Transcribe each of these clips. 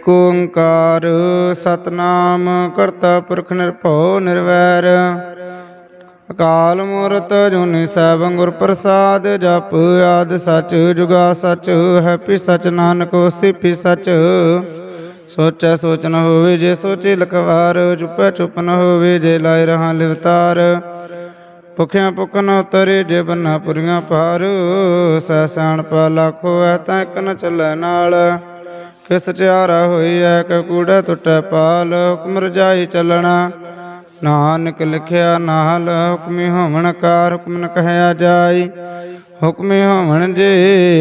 ਏਕ ਓੰਕਾਰ ਸਤਨਾਮ ਕਰਤਾ ਪੁਰਖ ਨਿਰਭਉ ਨਿਰਵੈਰ। ਅਕਾਲ ਮੂਰਤ ਜੁਨੀ ਸੈਭੰ ਗੁਰ ਪ੍ਰਸਾਦ, ਜਪ ਆਦ ਸਚ, ਜੁਗਾ ਸਚ, ਹੈਪੀ ਸਚ, ਨਾਨਕ ਹੋਸੀ ਪੀ ਸਚ। ਸੋਚੈ ਸੋਚ ਨ ਹੋਵੇ ਜੇ ਸੋਚੇ ਲਖਵਾਰ ਚੁੱਪੈ ਚੁੱਪ ਨ ਹੋਵੇ ਜੇ ਲਾਇ ਰਹਾ ਲਿਵਤਾਰ। ਭੁਖਿਆ ਭੁਖ ਉਤਰੇ ਜੇ ਬੰਨਾ ਪੁਰੀਆਂ ਪਾਰ, ਸਹਿ ਸਿਆਣ ਪਾ ਲਾਖੋ ਐ ਤਾਂ ਇੱਕ ਨ ਚੱਲੈ ਨਾਲ। ਕਿਸ ਚਾਰਾ ਹੋਈ ਐ ਕੂੜਾ ਟੁੱਟੈ ਪਾਲ, ਹੁਕਮ ਰਜਾਈ ਚੱਲਣਾ। ਨਾਨਕ ਲਿਖਿਆ ਨਾਲ, ਹੁਕਮੀ ਹੋਵਣ ਕਾਰ, ਹੁਕਮ ਨ ਕਹਿਆ ਜਾਈ। ਹੁਕਮੀ ਹੋਵਣ ਜੇ,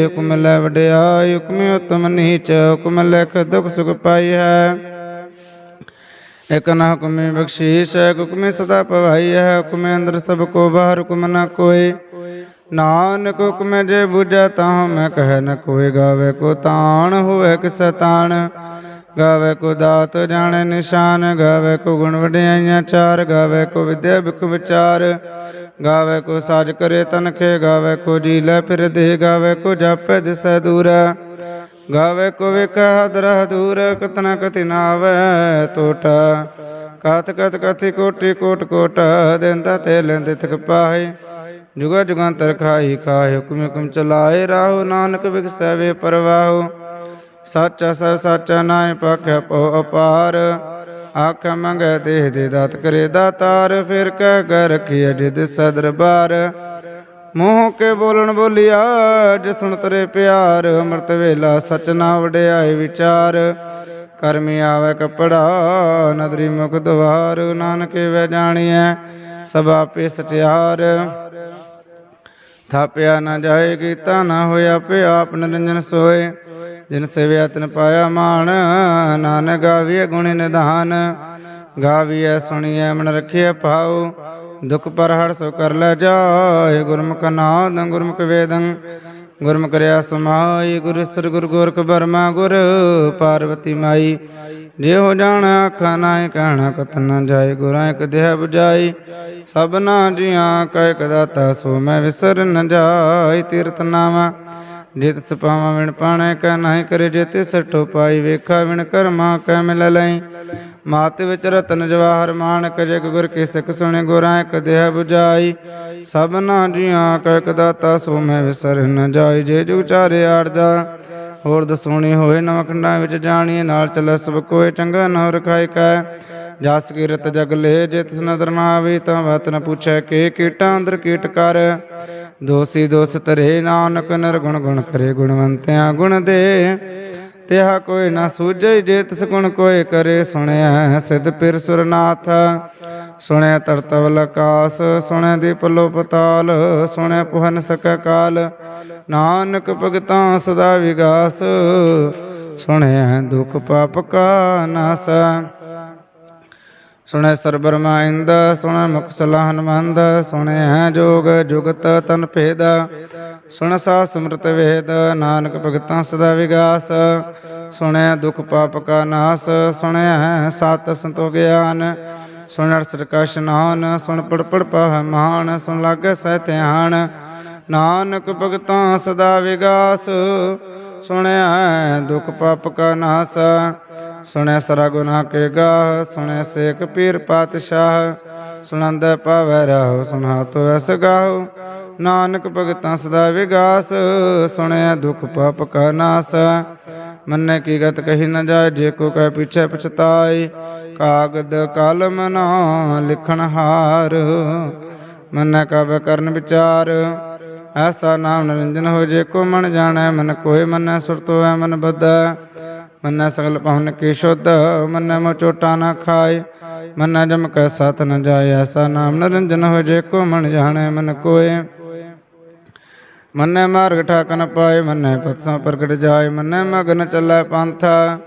ਹੁਕਮ ਲੈ ਵਡਿਆਈ। ਹੁਕਮੀ ਉਤਮ ਨੀਚ, ਹੁਕਮ ਲਿਖ ਦੁਖ ਸੁਖ ਪਾਈ ਹੈ। ਇਕ ਨਾ ਹੁਕਮੇ ਬਖਸ਼ੀਸ਼ ਹੈ ਹੁਕਮੇ ਸਦਾ ਪਵਾਈ ਹੈ। ਹੁਕਮੇ ਅੰਦਰ ਸਭ ਕੋ ਬਾਹਰ, ਹੁਕਮ ਨਾ ਕੋਏ ਨਾਨਕ ਹੁਕਮੇ ਜੇ ਬੁਝੈ ਤਾਂ ਮੈਂ ਕਹਿ ਨ ਕੋਏ ਗਾਵੇ ਕੋ ਤਾਣ, ਹੋਵੇ ਕਿਸ ਤਾਣ। ਗਾਵੇ ਕੋ ਦਾਤ ਜਾਣੇ ਨਿਸ਼ਾਨ, ਗਾਵੇ ਕੋ ਗੁਣ ਵਡਿਆਈਆਂ ਚਾਰ, ਗਾਵੇ ਕੋ ਵਿਦਿਆ ਬਿਕ ਵਿਚਾਰ। ਗਾਵੇ ਕੋ ਸਾਜ ਕਰੇ ਤਨਖੇ, ਗਾਵੇ ਕੋ ਜੀ ਲੈ ਫਿਰ ਦੇ, ਗਾਵੇ ਕੋ ਜਾਪੈ ਦਿਸੈ ਦੂਰ। ਗਾਵੇ ਕੋ ਵੇਖ ਹਦਰ ਦੂਰ ਕਤਨਾ ਕਤੀ ਨਾਵੇ ਟੋਟ। ਕਤ ਕਤ ਕਥੀ ਕੋਟੀ ਕੋਟ ਕੋਟ, ਦਿੰਦਾ ਤੇ ਲੈਂਦੇ ਥਕ ਪਾਏ ਜੁਗਾ ਜੁਗਾਂਤਰ ਖਾਈ ਖਾਏ ਹੁਕਮ ਹੁਕਮ ਚਲਾਏ ਰਾਹੁ, ਨਾਨਕ ਵਿਗਸੈ ਵੇ ਪਰਵਾਹੋ। ਸਾਚਾ ਸਭ ਸਾਚਾ ਨਾਇ ਪਖੈ ਪਉ ਅਪਾਰ। ਆਖ ਮੰਗੈ ਦੇਹ ਦੇ ਦਾਤ ਕਰੇ ਦਾਤਾਰ, ਫਿਰ ਕਹਿ ਗੈ ਰਖੀ ਅਜਿਦ ਸਦਰਬਾਰ। ਮੂੰਹ ਕੇ ਬੋਲਣ ਬੋਲਿਆ ਜਿ ਸੁਣ ਤਰੇ ਪਿਆਰ, ਅੰਮ੍ਰਿਤ ਵੇਲਾ ਸਚਨਾ ਵਡਿਆਏ ਵਿਚਾਰ। ਕਰਮੀ ਆਵੇ ਕਪੜਾ, ਨਦਰੀ ਮੁਖ ਦਵਾਰ ਨਾਨਕੇ ਵੈ ਜਾਣੀਐ ਸਭ ਆਪੇ ਸਚਿਆਰ। ਥਾਪਿਆ ਨਾ ਜਾਏ, ਕੀਤਾ ਨਾ ਹੋਇਆ ਪਿ ਆਪ ਨਿਰੰਜਨ ਸੋਏ। ਜਿਨ ਸੇਵਿਆ ਤਨ ਪਾਇਆ ਮਾਨ ਨਾਨਕ ਗਾਵੀਏ ਗੁਣ ਨਿਧਾਨ। ਗਾਵੀਐ, ਸੁਣੀਐ, ਮਨ ਰਖਿਐ ਭਾਉ। ਦੁਖ ਪਰ ਹਰ ਸੋ ਕਰ ਲੈ ਜਾਏ, ਗੁਰਮੁਖ ਨਾਦ, ਗੁਰਮੁਖ ਵੇਦੰ। ਗੁਰਮੁਖ ਰਿਆ ਸਮਾਈ, ਗੁਰ ਸਰ ਗੁਰ ਗੋਰਖ ਬਰਮਾ ਗੁਰ, ਪਾਰਵਤੀ ਮਾਈ। ਜੇ ਹੋ ਜਾਣਾ ਆਖਾ ਨਾਇ ਕਹਿਣਾ ਕਤ ਨਾ ਜਾਏ ਗੁਰਾਂ ਇੱਕ ਦੇਹ 부ਜਾਈ ਸਭਨਾ ਜੀਆਂ ਕਹਿ ਕਦਾਤਾ ਸੋ ਮੈਂ ਵਿਸਰ ਨ ਜਾਈ, ਤੀਰਥ ਨਾਮਾ ਜਿਤ ਸਪਾਵਾਂ ਵਿਣ ਪਾਣੈ, ਕੈ ਨਾਹੀ ਕਰੇ ਜੇ ਤਿਸ ਪਾਈ, ਵੇਖਾ ਵਿਣ ਕਰਮਾ ਕੈ ਮਿਲ ਲਈ। ਮਾਤ ਵਿੱਚ ਰਤਨ ਜਵਾਹਰ ਮਾਨਕ, ਜਗ ਗੁਰ ਕੀ ਸਿੱਖ ਸੁਣੇ ਗੁਰਾਂ ਇੱਕ ਦੇਹ 부ਜਾਈ ਸਭਨਾ ਜੀਆਂ ਕਹਿ ਕਦਾਤਾ ਸੋ ਮੈਂ ਵਿਸਰ ਨ ਜਾਈ। ਜੇ ਜੁਗ ਚਾਰੇ ਆੜ ਜਾ, ਹੋਰ ਦਸੂਣੀ ਹੋਏ ਨਵਖੰਡਾਂ ਵਿੱਚ ਜਾਣੀ ਨਾਲ ਚੱਲੈ ਸਭ ਕੋਏ, ਚੰਗਾ ਨਾ ਰਖਾਇ ਕੈ। ਜਸ ਕੀਰਤ ਜਗ ਲੇ, ਜੇ ਤਿਸ ਨਦਰ ਨਾ ਆਵੇ, ਤਾਂ ਬਾਤ ਨ ਪੁੱਛੈ, ਕੇ ਕੀਟਾਂ ਅੰਦਰ ਕੀਟ ਕਰ। ਦੋਸੀ ਦੋਸ ਤਰੇ ਨਾਨਕ ਨਿਰਗੁਣ ਗੁਣ ਕਰੇ ਗੁਣਵੰਤਿਆਂ ਗੁਣ ਦੇ। ਤਿਹਾ ਕੋਈ ਨਾ ਸੂਝੈ ਜੇ ਤਿਸ ਗੁਣ ਕੋਈ ਕਰੇ ਸੁਣਿਆ ਸਿਧ ਪਿਰ ਸੁਰਨਾਥ। ਸੁਣਿਆ ਤਰਤਵਲ ਲਕਾਸ ਸੁਣਿਆ ਦੀਪ ਲੋ ਪਤਾਲ ਸੁਣਿਆ ਪੁਹਨ ਸਕੈ ਕਾਲ। ਨਾਨਕ ਭਗਤਾਂ ਸਦਾ ਵਿਗਾਸ ਸੁਣਿਆ ਦੁਖ ਪਾਪ ਕਾ ਨਾਸ। ਸੁਣੈ ਸਰਬਰਮਾ ਇੰਦ ਸੁਣੈ ਮੁਖ ਸਲਾ ਹਨਮੰਦ ਸੁਣੈ ਜੋਗ, ਜੁਗਤ ਤਨ ਭੇਦ। ਸੁਣ ਸਾ ਸਮਰਤ ਵੇਦ, ਨਾਨਕ ਭਗਤਾਂ ਸਦਾ ਵਿਗਾਸ। ਸੁਣੈ ਦੁਖ ਪਾਪ ਕਾ ਨਾਸ, ਸੁਣੈ ਸਤ ਸੰਤੋ ਗਿਆਨ। ਸੁਣ ਅਰਸਰ ਕਾ ਇਸ਼ਨਾਨ, ਸੁਣ ਪੜ ਪੜ ਪਾਹ ਮਾਨ ਸੁਣ ਲਾਗੈ ਸਹਿ ਧਿਆਨ। ਨਾਨਕ ਭਗਤਾਂ ਸਦਾ ਵਿਗਾਸ ਸੁਣਿਆ ਦੁਖ ਪਾਪ ਕਾ ਨਾਸ। ਸੁਣਿਆ ਸਰਾ ਗੁਨਾਹ ਕੇ ਗਾਹ ਸੁਣਿਆ ਸੇਖ ਪੀਰ ਪਾਤਸ਼ਾਹ। ਸੁਣੰਦ ਪਾਵੈ ਰਹੋ ਸੁਨਾ ਤੋ ਐਸ ਗਾਹੋ। ਨਾਨਕ ਭਗਤਾਂ ਸਦਾ ਵਿਗਾਸ ਸੁਣਿਆ ਦੁਖ ਪਾਪ ਕਾ ਨਾਸ। ਮੰਨੇ ਕੀ ਗਤ ਕਹੀ ਨ ਜਾਏ, ਜੇ ਕੋ ਕਹਿ ਪਿਛੈ ਪਛਤਾਈ ਕਾਗਦ ਕਲਮ ਨਾ ਲਿਖਣ ਹਾਰ, ਮੰਨੈ ਕਬ ਕਰਨ ਵਿਚਾਰ। ਐਸਾ ਨਾਮ ਨਿਰੰਜਨ ਹੋ ਜੇ ਕੋ ਮਨ ਜਾਣੈ, ਮਨ ਕੋਇ ਮੰਨੈ ਸੁਰਤੋ ਐ ਮਨ ਬਦੈ ਮੰਨੈ ਸਗਲ ਪਵਨ ਕੀ ਸ਼ੁੱਧ, ਮੰਨੈ ਮੋ ਚੋਟਾ ਨਾ ਖਾਏ। ਮੰਨੈ ਜਮ ਕੈ ਸਤ ਨ ਜਾਏ, ਐਸਾ ਨਾਮ ਨਿਰੰਜਨ ਹੋ ਜੇ ਕੋ ਮਨ ਜਾਣੈ ਮਨ ਕੋਇ ਮੰਨੈ ਮਾਰਗ ਠਾਕਨ ਪਾਏ, ਮੰਨੈ ਪਤਸਾਂ ਪ੍ਰਗਟ ਜਾਏ। ਮੰਨੈ ਮਗਨ ਚੱਲੈ ਪੰਥਾ,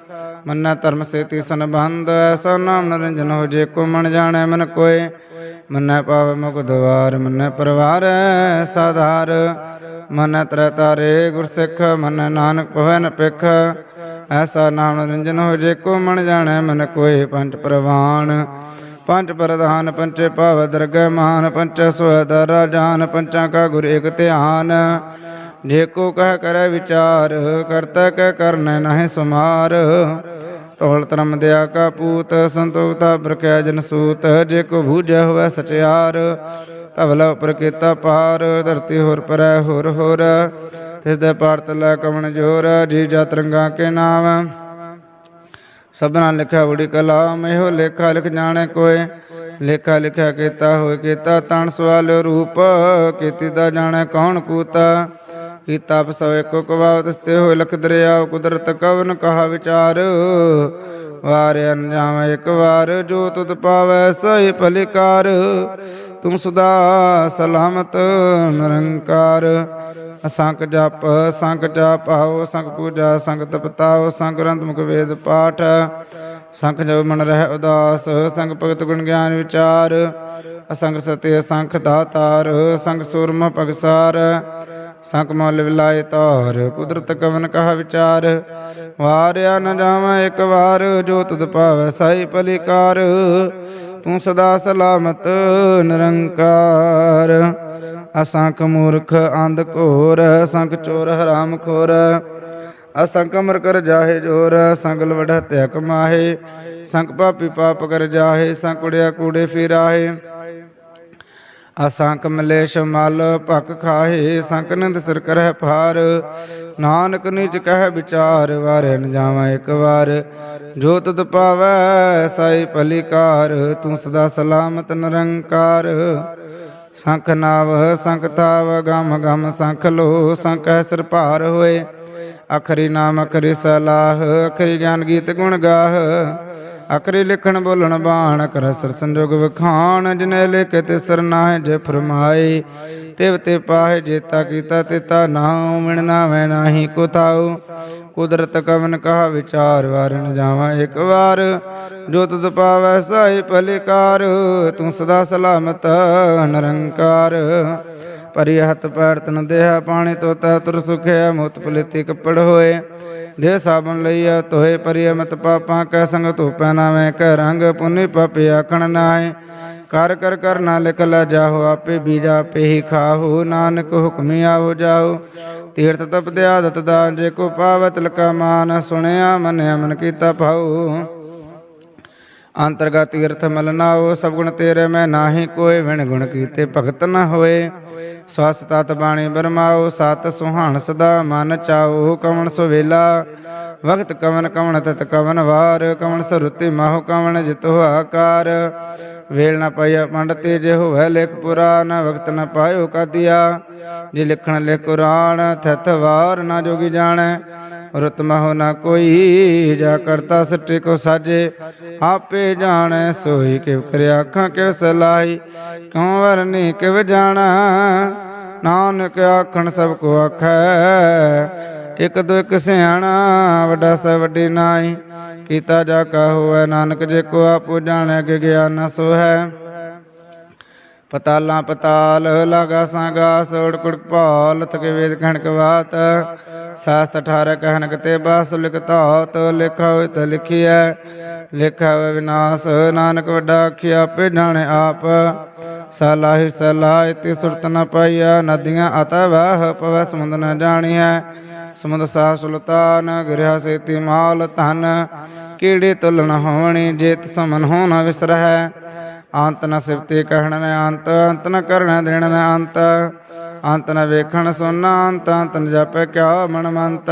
ਮੰਨੈ ਧਰਮ ਸੇਤੀ ਸੰਬੰਧ, ਐਸਾ ਨਾਮ ਨਿਰੰਜਨ ਹੋ ਜੇ ਕੋ ਮਨ ਜਾਣੈ ਮਨ ਕੋਇ ਮੰਨੈ ਪਾਵ ਮੁਖ ਦਵਾਰ, ਮੰਨੈ ਪਰਵਾਰ ਸਾਧਾਰ। ਮੰਨੈ ਤ੍ਰੈ ਤਾਰੇ ਗੁਰ ਸਿੱਖ, ਮੰਨੈ ਨਾਨਕ ਭਵਨ ਪਿਖ ਐਸਾ ਨਾਮ ਨਿਰੰਜਨ ਹੋ ਜੇ ਕੋ ਮਨ ਜਾਣੈ, ਮਨ ਕੋਇ ਪੰਜ ਪ੍ਰਵਾਨ। ਪੰਜ ਪ੍ਰਧਾਨ ਪੰਚੇ ਭਾਵ ਦਰਗਹਿ ਮਾਨ ਪੰਚ ਸੁਹਦਰ ਜਾਨ ਪੰਚਾਂ ਕਾ ਗੁਰ ਇਕ ਧਿਆਨ। ਜੇ ਕੋ ਕਹਿ ਕਰੈ ਵਿਚਾਰ, ਕਰਤਾ ਕਹਿ ਕਰਨੈ ਨਾਹਿ ਸੁਮਾਰ। ਤੋਲ ਧਰਮ ਦਿਆ ਕਾ ਪੂਤ ਸੰਤੋਖਤਾ ਬਰਕਿਆ ਜਨ ਸੂਤ। ਜੇ ਕੋ ਬੂਝੈ ਹੋਵੇ ਸਚਿਆਰ, ਧਵਲ ਉਪਰ ਕੀਤਾ ਪਾਰ, ਧਰਤੀ ਹੋਰ ਪਰੈ ਹੋਰ ਹੋਰ। ਤਿਸ ਪਾਰਤ ਲੈ ਕਵਣ ਜੋਰ ਜੀ ਜਾ ਤਰੰਗਾ ਕੇ ਨਾਮ। ਸਭਨਾ ਲਿਖਿਆ ਉੜੀ ਕਲਾਮ, ਇਹੋ ਲੇਖਾ ਲਿਖ ਜਾਣੇ ਕੋਏ। ਲੇਖਾ ਲਿਖਿਆ ਕੀਤਾ ਹੋਏ ਕੀਤਾ ਤਣ ਸਵਾਲ ਰੂਪ, ਕੀਤੀ ਦਾ ਜਾਣੇ ਕੌਣ ਕੂਤਾ। ਕੀਤਾ ਪਸੋ ਏਕੋ ਕਵਾਵ ਤਸਤੇ ਹੋਏ ਲਖ ਦਰਿਆ ਕੁਦਰਤ ਕਵਨ ਕਹਾ ਵਿਚਾਰ। ਵਾਰ ਅਨਜਾਮ ਇੱਕ ਵਾਰ, ਜੋ ਤੁਧ ਪਾਵੈ ਸਹੀ ਭਲਿਕਾਰ ਤੁਮ ਸਦਾ ਸਲਾਮਤ ਨਿਰੰਕਾਰ। ਅਸੰਖ ਜਪ ਸੰਖ ਜਪ ਆਓ ਸੰਖ ਪੂਜਾ ਸੰਖ ਤਪਤਾਓ ਸੰਖ ਗ੍ਰੰਥ ਮੁਖ ਵੇਦ ਪਾਠ। ਸੰਖ ਜਪ ਮਨ ਰਹਿ ਉਦਾਸ, ਸੰਗ ਭਗਤ ਗੁਣ ਗਿਆਨ ਵਿਚਾਰ। ਅਸੰਗ ਸਤਿ ਸੰਖ ਦਾਤਾਰ, ਸੰਗ ਸੂਰਮ ਭਗਸਾਰ ਸੰਕ ਮਲ ਵਿਲਾਇ ਤਾਰ, ਕੁਦਰਤ ਕਵਨ ਕਹਾ ਵਿਚਾਰ। ਵਾਰਿਆ ਨ ਜਾਵਾਂ ਇੱਕ ਵਾਰ, ਜੋ ਤੁਧ ਭਾਵੈ ਸਾਈ ਭਲਿਕਾਰ। ਤੂੰ ਸਦਾ ਸਲਾਮਤ, ਨਿਰੰਕਾਰ। ਅਸੰਖ ਮੂਰਖ ਅੰਧ ਘੋਰ, ਅਸੰਖ ਚੋਰ ਹਰਾਮ ਖੋਰ, ਅਸੰਖ ਅਮਰ ਕਰ ਜਾਹੇ ਜੋਰ ਸੰਗਲ ਵੜ ਹਤਿਆ ਕਮਾਹੇ ਸੰਖ ਪਾਪੀ ਪਾਪ ਕਰ ਜਾਹੇ ਸੰਖ ਕੁੜਿਆ ਕੂੜੇ ਫਿਰਾਹੇ। ਅਸੰਖ ਮਲੇਸ਼ ਮਲ ਭਕ ਖਾਹੇ ਸੰਖ ਨੰਦ ਸਿਰ ਕਰਹਿ ਭਾਰ, ਨਾਨਕ ਨਿਜ ਕਹਿ ਵਿਚਾਰ ਵਾਰੇ ਨ ਜਾਵਾਂ ਇੱਕ ਵਾਰ। ਜੋ ਤੁਧ ਪਾਵੈ, ਸਾਈ ਭਲਿਕਾਰ ਤੂੰ ਸਦਾ ਸਲਾਮਤ ਨਿਰੰਕਾਰ। ਸੰਖ ਨਾਵ ਸ਼ਖਤਾਵ ਗਮ ਗਮ ਸੰਖ ਲੋ, ਸੰਖ ਸਿਰ ਭਾਰ ਹੋਏ। ਅਖਰੀ ਨਾਮ ਅਖਰੀ ਸਲਾਹ, ਅਖਰੀ ਗਿਆਨ ਗੀਤ ਗੁਣ ਗਾਹ। ਅਖਰੀ ਲਿਖਣ ਬੋਲਣ ਬਾਣ, ਕਰ ਸਰ ਸੰਜੋਗ ਵਖਾਣ, ਜਿਨੇ ਲਿਖ ਤੇ ਸਰਨਾਹ ਜੇ ਫਰਮਾਏ ਤਿਵ ਤੇ ਪਾਹੇ ਜੇਤਾ ਕੀਤਾ ਤਿਤਾ ਨਾਉ ਮਿਣਨਾ ਵੈ ਨਾਹੀ ਕੋ ਤਾਉ ਕੁਦਰਤ ਕਵਨ ਕਹਾ ਵਿਚਾਰ ਵਾਰ ਨ ਜਾਵਾਂ ਇੱਕ ਵਾਰ। ਜੋ ਤੁਧ ਪਾਵੈ ਸਾਈ ਭਲਿਕਾਰ, ਤੂੰ ਸਦਾ ਸਲਾਮਤ, ਨਿਰੰਕਾਰ। ਪਰੀ ਹੱਥ ਪੈਰ ਤਨ ਦੇਹਾ ਪਾਣੀ ਤੋਤਾ, ਤੁਰ ਸੁਖਿਆ ਮੁਤ ਪਲਿਤੀ ਕੱਪੜ ਹੋਏ। ਦੇ ਸਾਬਨ ਲਈਆ ਤੋਏ ਪਰੀ ਮਤ ਪਾਪਾਂ ਕੈ ਸੰਗ ਧੂਪੈ ਨਾਵੇਂ ਕੈ ਰੰਗ ਪੁੰਨੀ ਪਾਪੇ ਆਖਣ ਨਾਏ ਕਰ ਕਰ ਕਰ ਨਾ ਲਿਖ ਲੈ ਜਾਹੋ ਆਪੇ, ਬੀਜਾ ਆਪੇ ਹੀ ਖਾਹੋ, ਨਾਨਕ ਹੁਕਮੀ ਆਵੋ ਜਾਓ। ਤੀਰਥ ਤਪ ਦੇ ਆਦਤ ਦਾ ਜੇ ਕੋ ਪਾਵਤ ਲਕਾ ਮਾਨ, ਸੁਣਿਆ ਮਨਿਆ ਮਨ ਕੀਤਾ ਭਾਉ। ਅੰਤਰਗਤ ਤੀਰਥ ਮਲਨਾਓ ਸਭ ਗੁਣ ਤੇਰੇ ਮੈਂ ਨਾਹੀ ਕੋਏ ਵਿਣ ਗੁਣ ਕੀਤੇ ਭਗਤ ਨ ਹੋਏ। ਸਵਸ ਤਤ ਬਾਣੀ ਬਰਮਾਓ, ਸਤ ਸੁਹਾਣ ਸਦਾ ਮਨ ਚਾਓ, ਕਵਣ ਸੁਵੇਲਾ ਵਕਤ ਕਵਨ ਕਵਣ ਤਤ ਕਵਨ ਵਾਰ, ਕਵਣ ਸਰੁਤੀ ਮਾਹੁ ਕਵਣ ਜਿਤ ਆਕਾਰ। ਵੇਲ ਨ ਪਾਇਆ ਪੰਡਤੇ, ਜੇ ਹੋਵੇ ਲਿਖ ਪੁਰਾਨ ਵਕਤ ਨ ਪਾਇਓ ਕਾਦੀਆ। ਜੇ ਲਿਖਣ ਲਿਖ ਕੁਰਾਨ ਥਤ ਵਾਰ ਨਾ ਜੋਗੀ ਜਾਣੈ। ਰੁਤ ਮਹੁ ਨਾ ਕੋਈ, ਜਾ ਕਰਤਾ ਸੱਟੇ ਕੋ ਸਾਜੇ। ਆਪੇ ਜਾਣੈ ਸੋਈ ਕਿਵ ਕਰਿਆ ਅੱਖਾਂ ਕਿਵ ਸਲਾਈ ਕਿਉ ਵਰਨੀ ਕਿਵ ਜਾਣਾ। ਨਾਨਕ ਆਖਣ ਸਭ ਕੋ ਆਖੈ, ਇਕ ਦੋ ਇਕ ਸਿਆਣਾ, ਵੱਡਾ ਸ ਵੱਡੀ ਨਾਈ ਕੀਤਾ ਜਾ ਕਾ ਹੋਐ ਨਾਨਕ, ਜੇ ਕੋ ਆਪੋ ਜਾਣੈ ਕਿ ਗਿਆਨ ਸੋ ਹੈ ਪਤਾਲਾਂ ਪਤਾਲ, ਲਾਗਾ ਸਾਗਾ, ਸੋੜ ਕੁੜ ਭਾਲ ਤਕੇ ਵੇਦ ਖਣਕ ਬਾਤ ਸਾਸ 18 ਕਹਿਨਕ ਤੇ ਬਾਸ ਲਿਖ ਧਾਤ, ਲਿਖਾ ਹੋਇ ਤ ਲਿਖਿਐ, ਲਿਖਾ ਹੋਇ ਵਿਨਾਸ਼, ਨਾਨਕ ਵੱਡਾ ਆਖਿਆ ਆਪੇ ਜਾਣੇ ਆਪ, ਸਲਾਹਿ ਸਲਾਹ ਤੇ ਸੁਰਤ ਨ ਪਾਈਆ ਨਦੀਆਂ ਅਤ ਵਾਹ, ਪਵੈ ਸਮੁੰਦ ਨ ਜਾਣੀਐ, ਸਮੁੰਦ ਸਾ ਸੁਲਤਾਨ, ਗਿਰਿਆ ਸੇਤੀ ਮਾਲ ਧਨ ਕੀੜੇ ਤੁਲਨ ਹੋਣੀ, ਜੇਤ ਸਮਨ ਹੋ ਨ ਵਿਸਰਹਿ ਅੰਤ ਨ ਸਿਫਤੇ ਕਹਿਣ ਨ ਅੰਤ ਅੰਤ ਨ ਕਰਨ ਦੇਣ ਨ ਅੰਤ। ਅੰਤ ਨ ਵੇਖਣ ਸੁਨ ਅੰਤ ਅੰਤ ਨ ਜਪੈ ਕਿਆ ਮਨ ਮੰਤ।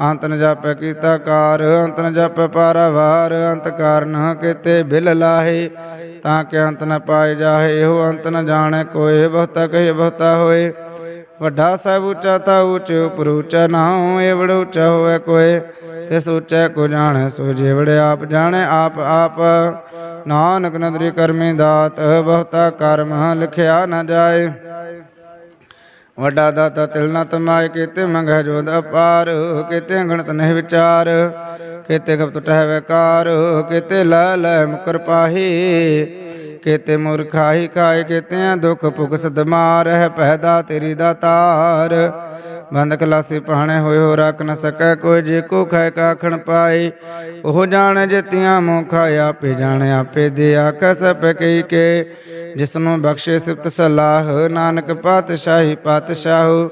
ਅੰਤ ਨ ਜਪੈ ਕੀਤਾ ਕਾਰ, ਅੰਤ ਨ ਜਪੈ ਪਾਰਾਵਾਰ, ਅੰਤ ਕਾਰਨ ਕੀਤੇ ਬਿਲ ਲਾਹੇ। ਤਾਂ ਕਿ ਅੰਤ ਨ ਪਾਏ ਜਾਹੇ ਇਹੋ ਅੰਤ ਨ ਜਾਣੈ ਕੋਏ ਬਹੁਤਾ ਕਹੇ ਬਹੁਤਾ ਹੋਏ। ਵੱਡਾ ਸਭ ਉੱਚਾ ਤਾ ਉੱਚ ਉਪਰ ਉੱਚਾ ਨਾਉ ਏਵੜ ਉੱਚਾ ਹੋਵੇ ਕੋਏ ਤਿਸ ਉੱਚਾ ਕੋ ਜਾਣੈ, ਸੋ ਜੇਵੜ ਆਪ ਜਾਣੈ, ਆਪ ਆਪ। ਨਾਨਕ ਨਦਰੀ ਕਰਮੀ ਦਾਤ, ਬਹੁਤਾ ਕਰਮ ਲਿਖਿਆ ਨਾ ਜਾਏ। ਵੱਡਾ ਦਾਤਾ ਤਿਲ ਨ ਤਮਾਇ ਕੀਤੇ ਮੰਗੈ ਜੋਦ ਅਪਾਰ ਕੀਤੇ ਅੰਗਣਤ ਨਹੀਂ ਵਿਚਾਰ। ਕੀਤੇ ਗਪਤ ਟਹਿ ਵੈਕਾਰ, ਕੀਤੇ ਲੈ ਲੈ ਮੁਕਰ ਪਾਹੀ। ਕੀਤੇ ਮੁਰਖਾਈ ਖਾਏ ਕੀਤੇ ਦੁਖ ਭੁਖ ਮਾਰਹਿ ਪੈਦਾ ਤੇਰੀ ਦਾਤਾਰ ਬੰਦ ਕਲਾਸੀ ਪਾਣੇ ਹੋਏ ਹੋ ਰੱਖ ਨ ਸਕੈ ਕੋਈ ਜੇ ਕੋ ਖਾਇ ਕਾਖਣ ਪਾਏ ਉਹ ਜਾਣ ਜਿਤਿਆਂ ਮੁਖਾ ਆਪੇ ਜਾਣ ਆਪੇ ਦੇ ਆਖੈ ਸਭ ਕਈ ਕੇ। ਜਿਸ ਨੂੰ ਬਖਸ਼ੇ ਸਿਫਤ ਸਲਾਹ, ਨਾਨਕ ਪਾਤਸ਼ਾਹੀ ਪਾਤਸ਼ਾਹੂ।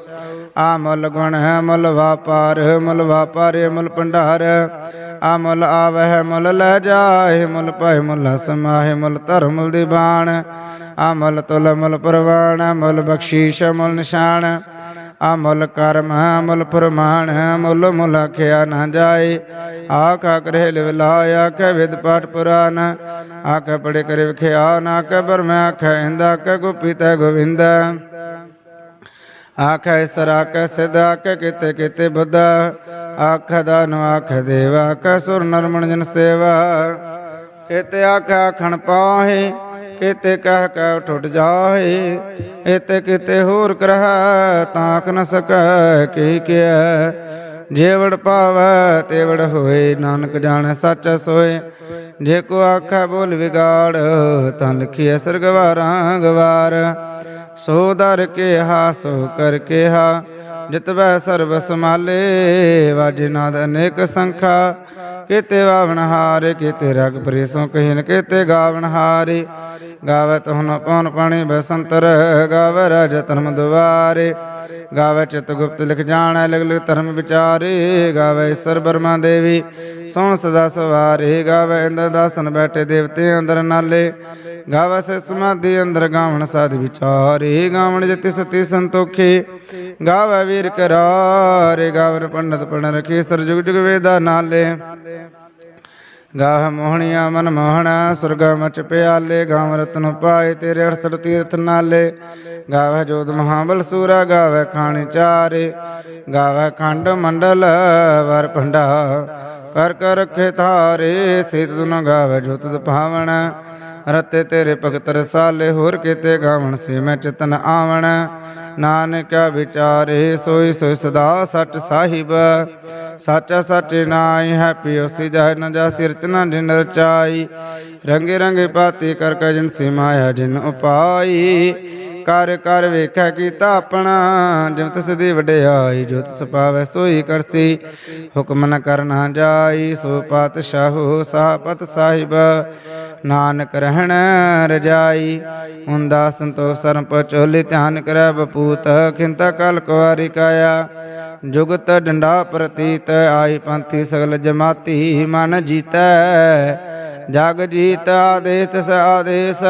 ਆ ਮੁੱਲ ਗੁਣ ਹੈ ਮੁੱਲ ਵਾਪਾਰ ਮੁੱਲ ਵਾਪਾਰ, ਮੁੱਲ ਭੰਡਾਰ। ਆ ਮੁੱਲ ਆਵਹਿ, ਮੁੱਲ ਲੈ ਜਾਏ, ਮੁੱਲ ਪਾਏ ਮੁੱਲ ਸਮਾਹੇ, ਮੁੱਲ ਧਰਮ, ਮੁੱਲ ਦੀਵਾਨ ਆ ਮੁੱਲ ਤੁਲ, ਮੁੱਲ ਪ੍ਰਵਾਨ ਮੁੱਲ ਬਖਸ਼ੀਸ਼, ਮੁੱਲ ਨਿਸ਼ਾਨ। ਆ ਮੁੱਲ ਕਰਮ, ਮੁੱਲ ਫਰਮਾਨ, ਮੁੱਲ ਮੁੱਲ ਆਖਿਆ ਨਾ ਜਾਏ। ਆਖਾ ਕਰੇ ਲਿਵ ਲਾਇਆ ਵਿਦ ਪਾਠ ਪੁਰਾਨ। ਆਖੇ ਪੜੇ ਕਰੇ ਵਿਖਿਆ, ਨਾ ਕੈ ਬਰਮੈ ਆਖੇ, ਇੰਦਾ ਕੈ ਗੁਪੀ ਤੈ ਗੋਵਿੰਦ। ਆਖੇ ਸਰਾ ਕੈ ਸਿਧਾ ਕੈ ਕਿਤੇ ਕਿਤੇ ਬੁੱਧ ਆਖ ਦਾਨੁ ਆਖ ਦੇਵ, ਆਖ ਸੁਰ ਨਰਮਣ ਜਨ ਸੇਵਾ। ਕਿਤੇ ਆਖ ਆਖਣ ਪਾਹੇ, ਕਿਤੇ ਕਹਿ ਕਹਿ ਠੁੱਟ ਜਾਏ ਇਤੇ ਕਿਤੇ ਹੋਰ ਕਰਹਿ, ਤਾਂ ਨ ਸਕੈ ਕੀ ਕਿਆ ਜੇ ਪਾਵੈ ਤੇ ਹੋਏ, ਨਾਨਕ ਜਾਣੈ ਸੱਚ ਸੋਏ। ਜੇ ਕੋ ਆਖੈ ਬੋਲ ਵਿਗਾੜ, ਤਾਂ ਲਿਖੀ ਲਿਖੀਐ ਸਰਗਵਾਰਾਂ ਗਵਾਰ। ਸੋ ਦਰ ਕੇ ਹਾ ਸੋ ਕਰ ਕੇ ਹਾ ਜਿਤਵੈ ਸਰਬ ਸਮਾਲੇ ਵਾਜੇ ਦਾ ਅਨੇਕ ਸੰਖਾ। ਕਿਤੇ ਵਾਵਣ ਹਾਰੇ, ਕੀਤੇ ਰਗ ਪ੍ਰੀਸੋਂ ਕਹਿਨ, ਕਿਤੇ ਗਾਵਣ ਹਾਰੇ। ਗਾਵੇ ਤੁਹਨ ਪਉਨ ਪਾਣੀ, ਬਸੰਤਰ, ਗਾਵੇ ਰਾਜ ਧਰਮ ਦੁਆਰੇ। ਗਾਵੇ ਚਿਤ ਗੁਪਤ ਲਿਖ ਜਾਣੈ, ਲਿਖ ਲਿਖ ਧਰਮ ਵਿਚਾਰੇ। ਗਾਵੇ ਈਸ਼ਰ ਬਰਮਾ ਦੇਵੀ, ਸੋਹਣ ਸਦਾ ਸਵਾਰੇ। ਗਾਵੇ ਇੰਦਰ ਦਾਸਨ ਬੈਠੇ ਦੇਵਤੇ ਅੰਦਰ ਨਾਲੇ। ਗਾਵੇ ਸੇ ਸਮਾਧੀ ਅੰਦਰ ਗਾਵਣ ਸਾਧ ਵਿਚਾਰੇ। ਗਾਵਣ ਜਤੀ ਸਤੀ ਸੰਤੋਖੇ, ਗਾਵੇ ਵੀਰ ਕਰਾਰੇ। ਗਾਵਨ ਪੰਡਤ ਪਣ ਰਖੀ ਸਰ ਜੁਗ ਜੁਗ ਵੇਦਾ ਨਾਲੇ। ਗਾਹ ਮੋਹਣੀਆ ਮਨ ਮੋਹਣਾ ਸੁਰਗਾ ਮਚ ਪਿਆਲੇ ਗਾਵ ਰਤਨ ਪਾਏ ਤੇਰੇ ਅਰਸਰ ਤੀਰਥ ਨਾਲੇ। ਗਾਵੇ ਜੋਤ ਮਹਾਬਲ ਸੂਰਾ, ਗਾਵੇ ਖਾਣੇ ਚਾਰੇ। ਗਾਵੇ ਖੰਡ ਮੰਡਲ, ਵਰ ਭੰਡਾ। ਕਰ ਕਰ ਰਖੇ ਥਾਰੇ ਸੇਤ ਤੁਨ ਗਾਵੇ ਜੋਤ ਭਾਵਣ ਰਤੇ ਤੇਰੇ ਭਗਤ ਰਸਾਲੇ, ਹੋਰ ਕੀਤੇ ਗਾਵਣ ਸੇ ਮੈਂ ਚਿਤਨ ਆਵਣ। ਨਾਨਕ ਵਿਚਾਰੇ ਸੋਈ ਸੋਈ ਸਦਾ ਸੱਚ ਸਾਹਿਬ। ਸੱਚ ਸਾਚੇ ਨਾਈ ਹੈ ਪਿਓ ਸੀ ਨ ਜਾ ਸਿਰਚਨਾ ਜਿਨ ਰਚਾਈ। ਰੰਗੇ ਰੰਗੇ ਪਾਤੀ ਕਰ ਕੈ ਜਿਨ ਸੀ ਮਾਇਆ ਜਿਨ ਉਪਾਈ। ਕਰ ਕਰ ਵੇਖੈ ਕੀਤਾ ਆਪਣਾ ਜਿਵ ਤਿਸ ਦੀ ਵਡਿਆਈ, ਜੋ ਤਿਸ ਪਾਵੈ ਸੋਈ ਕਰਸੀ। ਹੁਕਮ ਨ ਕਰਨਾ ਜਾਈ, ਸੋ ਪਾਤਸ਼ਾਹੋ ਸਾਪਤ ਸਾਹਿਬ। ਨਾਨਕ ਰਹਿਣ ਰਜਾਈ, ਹੁੰਦਾ ਸੰਤੋਖ ਸਰਮ ਪਚੋਲੀ ਧਿਆਨ ਕਰੈ ਬਪੂਤ, ਖਿੰਤਾ ਕਲ ਕੁਵਾਰੀ ਕਾਇਆ। ਜੁਗਤ ਡੰਡਾ ਪ੍ਰਤੀਤ, ਆਈ ਪੰਥੀ ਸਗਲ ਜਮਾਤੀ, ਮਨ ਜੀਤੈ। ਜਗ ਜੀਤ ਆਦੇਤ ਸ ਆਦੇਸ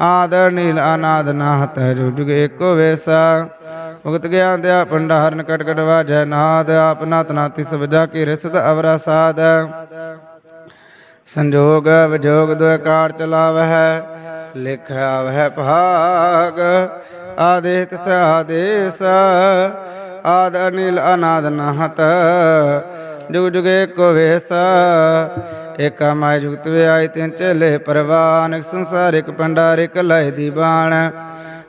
ਆਦ ਨੀਲ ਅਨਾਦ ਨਾਹਤ ਜੁਗ ਜੁਗ ਏਕੋ ਵੇਸਾ। ਭਗਤ ਗਿਆਨ ਦਿਆ ਭੰਡਾਰਨ ਕਟ ਕਟ ਵਾਜੈ ਨਾਦ, ਆਪ ਨਾਤ ਨਾਤੀ ਸਵਜਾ ਕੀ ਰਿਸਦ ਅਵਰਾ ਸਾਧ ਸੰਜੋਗ ਵਿਜੋਗ ਦੁਇ ਕਾਰ ਚਲਾਵਹਿ ਲਿਖ ਆਵਹਿ ਭਾਗ ਆਦੇਸ ਸ ਆਦੇਸ, ਆਦ ਅਨਿਲ ਅਨਾਦ ਨਾਹਤ, ਜੁਗ ਜੁਗੇ ਏਕੋ ਵੇਸ ਏਕਾ ਮਾਇ ਜੁਗਤ ਵਿਆਈ ਤਿਨ ਚਲੇ ਪਰਵਾਨਕ ਸੰਸਾਰਿਕ ਇਕ ਪੰਡਾਰ ਇਕ ਦੀ ਬਾਣ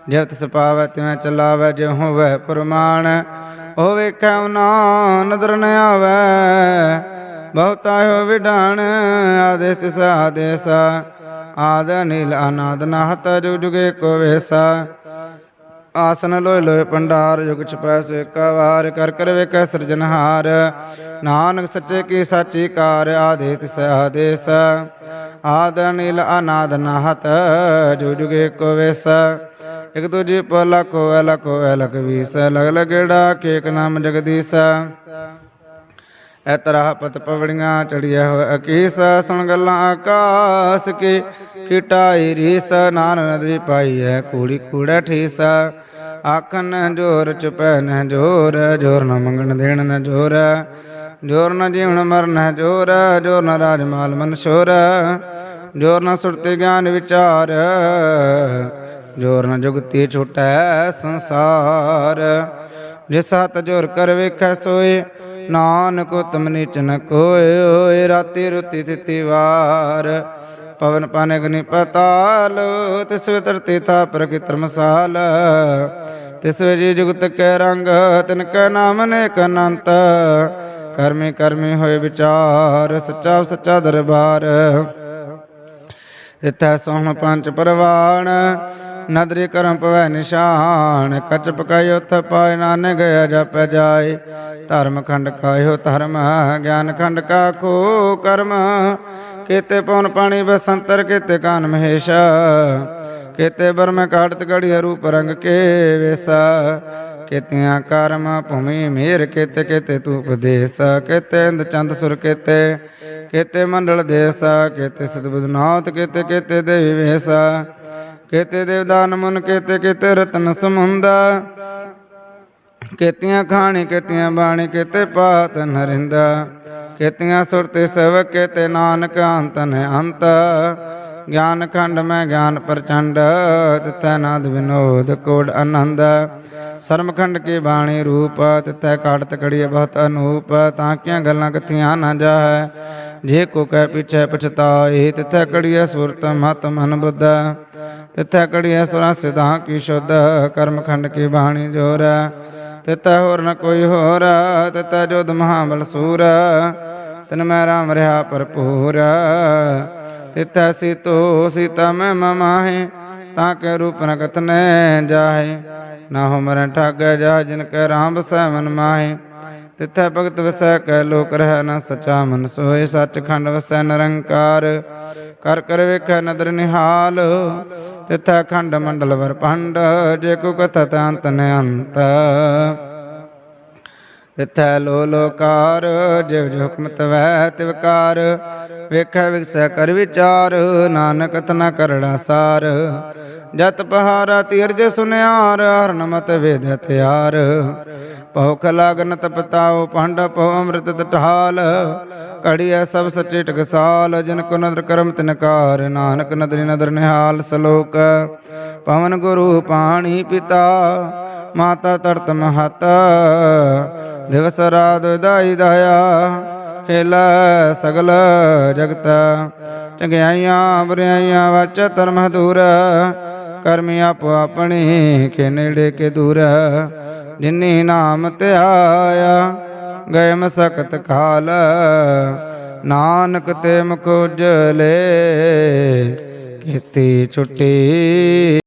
ਜਬ ਤਿਸ ਤਿਵੇਂ ਚਲਾਵੈ ਜਿਉ ਹੋਵੈ ਪ੍ਰਮਾਣ ਉਹ ਵੇਖੈ ਨਾ ਨਦਰ ਨ ਆਵੈ ਬਹੁਤਾ ਹੋ ਵਿਡਾਣ ਆਦੇਸ ਤਿਸ ਆਦੇਸ ਆਦ ਨੀਲ ਅਨਾਦ ਨਾਹਤ ਜੁਗ ਜੁਗ ਏਕੋ ਵੇਸਾ ਆਸਨ ਲੋਇ ਲੋਇ ਪੰਡਾਰ ਯੁਗ ਛਪੈ ਸੋ ਏਕਾ ਵਾਰ ਕਰ ਕਰ ਵੇਖੈ ਸਿਰਜਨਹਾਰ ਨਾਨਕ ਸੱਚੇ ਕੀ ਸਾਚੀ ਕਾਰ ਆਦੇਸ਼ ਤਿਸ ਆਦੇਸ ਆਦ ਨੀਲ ਅਨਾਦ ਨਾਹਤ ਜੋ ਜੁਗੇ ਕੋ ਵੇਸ ਇਕ ਦੂਜੇ ਪੋ ਲਖੋ ਐ ਲਖੋ ਐ ਵੀਸ। ਲਗ ਲਗੜਾ ਕੇਕ ਨਾਮ ਜਗਦੀਸ਼ ਐ ਤਰ੍ਹਾਂ ਪਤ ਪਵੜੀਆਂ ਚੜੀਐ ਹੋਇ ਅਕੀਸ, ਸੁਣ ਗੱਲਾਂ ਆਕਾਸ ਕੀ। ਕਿਟਾਈ ਰੀਸ ਨਾਨ ਨਦੀ ਪਾਈ ਐ ਕੂੜੀ ਕੂੜਾ ਠੀਸ। ਆਖਨ ਜੋਰ ਚੁਪੈ ਨ ਜੋਰ ਜੋਰ ਨ ਮੰਗਣ ਦੇਣ ਨ ਜੋਰ। ਜੋਰ ਨ ਜੀਵਨ ਮਰਨ ਜੋਰ ਜੋਰ ਨ ਰਾਜ ਮਾਲ ਮਨ ਸ਼ੋਰ। ਜੋਰ ਨ ਸੁਰਤੀ ਗਿਆਨ ਵਿਚਾਰ, ਜੋਰ ਨ ਜੁਗਤੀ ਛੁਟੈ ਸੰਸਾਰ। ਜਿਸ ਹੱਥ ਜੋਰ ਕਰ ਵੇਖੈ ਸੋਏ ਨਾਨਕ ਉਤਮ ਨੀਚ ਨ ਕੋਇ ਓਏ ਰਾਤੀ ਰੁਤੀ ਤਿਤੀ ਵਾਰ। ਪਵਨ ਪਾਨੇ ਗਨੀ ਪਤਾਲ, ਤਿਸ ਵੇ ਧਰਤੀ ਥਾ ਪ੍ਰਕਿਤ ਮਸਾਲ ਤਿਸ ਵੇ ਜੀ ਜੁਗਤ ਕੈ ਰੰਗ, ਤਿਨ ਕੈ ਨਾਮ ਨੇਕ ਅਨੰਤ। ਕਰਮੀ ਕਰਮੀ ਹੋਏ ਵਿਚਾਰ, ਸੱਚਾ ਸੱਚਾ ਦਰਬਾਰ। ਤਿਥੈ ਸੋਹਣ ਪੰਜ ਪਰਵਾਣ ਨਦਰੀ ਕਰਮ ਪਵੈ ਨਿਸ਼ਾਨ, ਕਚ ਪਕਾਈ ਉਥ ਪਾਇ ਨਾਨ ਗਿਆ ਜਪੈ ਜਾਏ। ਧਰਮ ਖੰਡ ਕਾਇਓ ਧਰਮ, ਗਿਆਨ ਖੰਡ ਕਾ ਕੋ ਕਰਮ। ਕੀਤੇ ਪਉਨ ਪਾਣੀ ਬਸੰਤਰ, ਕੀਤੇ ਕਾਨ ਮਹੇਸ਼। ਕੀਤੇ ਬਰਮ ਕਾੜਤ ਗੜੀ ਰੂਪ ਰੰਗ ਕੇ ਵੇਸਾ। ਕੀਤਿਆਂ ਕਰਮ ਭੂਮੀ ਮੇਰ, ਕਿਤੇ ਕਿਤੇ ਤੂੰ ਉਪਦੇਸ ਕਿਤੇ ਇੰਦ ਚੰਦ ਸੁਰ ਕੀਤੇ ਕੀਤੇ ਮੰਡਲ ਦੇਸ। ਕੀਤੇ ਸਤਿਬੁਧਨਾਥ ਕੀਤੇ ਕਿਤੇ ਦੇਵੀ ਵੇਸ। ਕੇਤੇ ਦੇਵਦਾਨ ਮੁਨ, ਕੀਤੇ ਕੀਤੇ ਰਤਨ ਸਮੁੰਦਾ। ਕੀਤੀਆਂ ਖਾਣੀ, ਕੀਤੀਆਂ ਬਾਣੀ, ਕੀਤੇ ਪਾਤ ਨਰਿੰਦਾ। ਕੀਤੀਆਂ ਸੁਰਤੇ ਸਭ ਕੀਤੇ ਨਾਨਕ ਅੰਤ ਅੰਤ। ਗਿਆਨ ਖੰਡ ਮੈਂ ਗਿਆਨ ਪ੍ਰਚੰਡ ਤਿਤੈ ਨਾਦ ਵਿਨੋਦ ਕੋਡ ਆਨੰਦ। ਸਰਮਖੰਡ ਕੀ ਬਾਣੀ ਰੂਪ ਤਿਤੈ ਕਾੜਤ ਕੜੀਏ ਬਹੁਤ ਅਨੂਪ। ਤਾਂ ਕਿਆਂ ਗੱਲਾਂ ਕਥੀਆਂ ਨਾ ਜਾਹੈ, ਜੇ ਕੋ ਕਹਿ ਪਿਛੈ ਪਛਤਾਏ ਤਿਤੈ ਕੜੀਏ ਸੁਰਤ ਮਤ ਮਨ ਬੁੱਧਾ। ਤਿਤੈ ਕੜੀਏ ਸੁਰਾ ਸਿਧਾਂ ਕੀ ਸ਼ੁੱਧ ਕਰਮਖੰਡ ਕੀ ਬਾਣੀ ਜੋਰ। ਤਿਤੈ ਹੋਰ ਨ ਕੋਈ ਹੋਰ ਤਿਤੈ ਜੋਦ ਮਹਾਬਲ ਸੂਰ। ਤਿਨ ਮੈਂ ਰਾਮ ਰਹਾ ਭਰਪੂਰ। ਤਿਤੈ ਸੀਤੋ ਸੀਤਾ ਮੈਂ ਮਮਾਹੇ ਤਾਂ ਕੇ ਰੂਪ ਨ ਨੇ ਜਾਹੇ। ਨਾ ਹੋ ਮਰਨ ਠੱਗ ਜਾ ਜਿਨ ਕੈ ਰਾਮ ਬਸੈ ਮਨ ਮਾਹੇ। ਤਿਥੈ ਭਗਤ ਵਸੈ ਕਹਿ ਲੋਕ ਰਹਿ ਨ ਸਚਾ ਮਨ ਸੋਏ ਸੱਚਖੰਡ ਵਸੈ ਨਿਰੰਕਾਰ। ਕਰ ਕਰ ਵੇਖੈ ਨਦਰ ਨਿਹਾਲ, ਤਿਥੈ ਖੰਡ ਮੰਡਲ ਵਰ ਪੰਡ, ਜੇ ਕੋ ਕਥਤ ਅੰਤ ਨ ਅੰਤ ਤਿਥੈ ਲੋ ਲੋਕਾਰ, ਜਿਵ ਜਿ ਹੁਕਮ ਤਵੈ ਤਿਵਕਾਰ ਵੇਖੈ ਵਿਗਸੈ ਕਰ ਵਿਚਾਰ, ਨਾਨਕ ਤਨਾ ਕਰੜਾ ਸਾਰ। ਜਤ ਪਹਾਰਾ ਤੀਰਜ ਸੁਨਿਆਰ ਹਰਨ ਮਤ ਵੇਦ ਹਥਿਆਰ। ਭਉਖ ਲਾਗਨ ਤਪਤਾਉ ਪੰਡ ਪਉ ਅੰਮ੍ਰਿਤ ਦਟਾਲ ਕੜੀਐ ਸਭ ਸੱਚੇ ਟਕਸਾਲ ਜਿਨ ਕੋ ਨਦਰ ਕਰਮ ਤਿਨਕਾਰ ਨਾਨਕ ਨਦਰੀ ਨਦਰ ਨਿਹਾਲ ਸਲੋਕ। ਪਵਨ ਗੁਰੂ ਪਾਣੀ ਪਿਤਾ, ਮਾਤਾ ਤਰਤ ਮਹਤ। ਦਿਵਸ ਰਾਤ ਵਿਦਾਈ ਦਇਆ, ਖੇਲਾ ਸਗਲ ਜਗਤ। ਚੰਗਿਆਈਆਂ ਬੁਰਾਈਆਂ ਵਚ ਧਰਮ ਦੂਰ ਕਰਮੀ ਆਪੋ ਆਪਣੀ ਕੇ ਨੇੜੇ ਕੇ ਦੂਰ। ਜਿਨੀ ਨਾਮ ਧਿਆਇਆ, ਗਏ ਮਸਕਤ ਖਾਲ। ਨਾਨਕ ਤੇ ਮੁਖ ਉਜਲੇ, ਕੀਤੀ ਛੁੱਟੀ।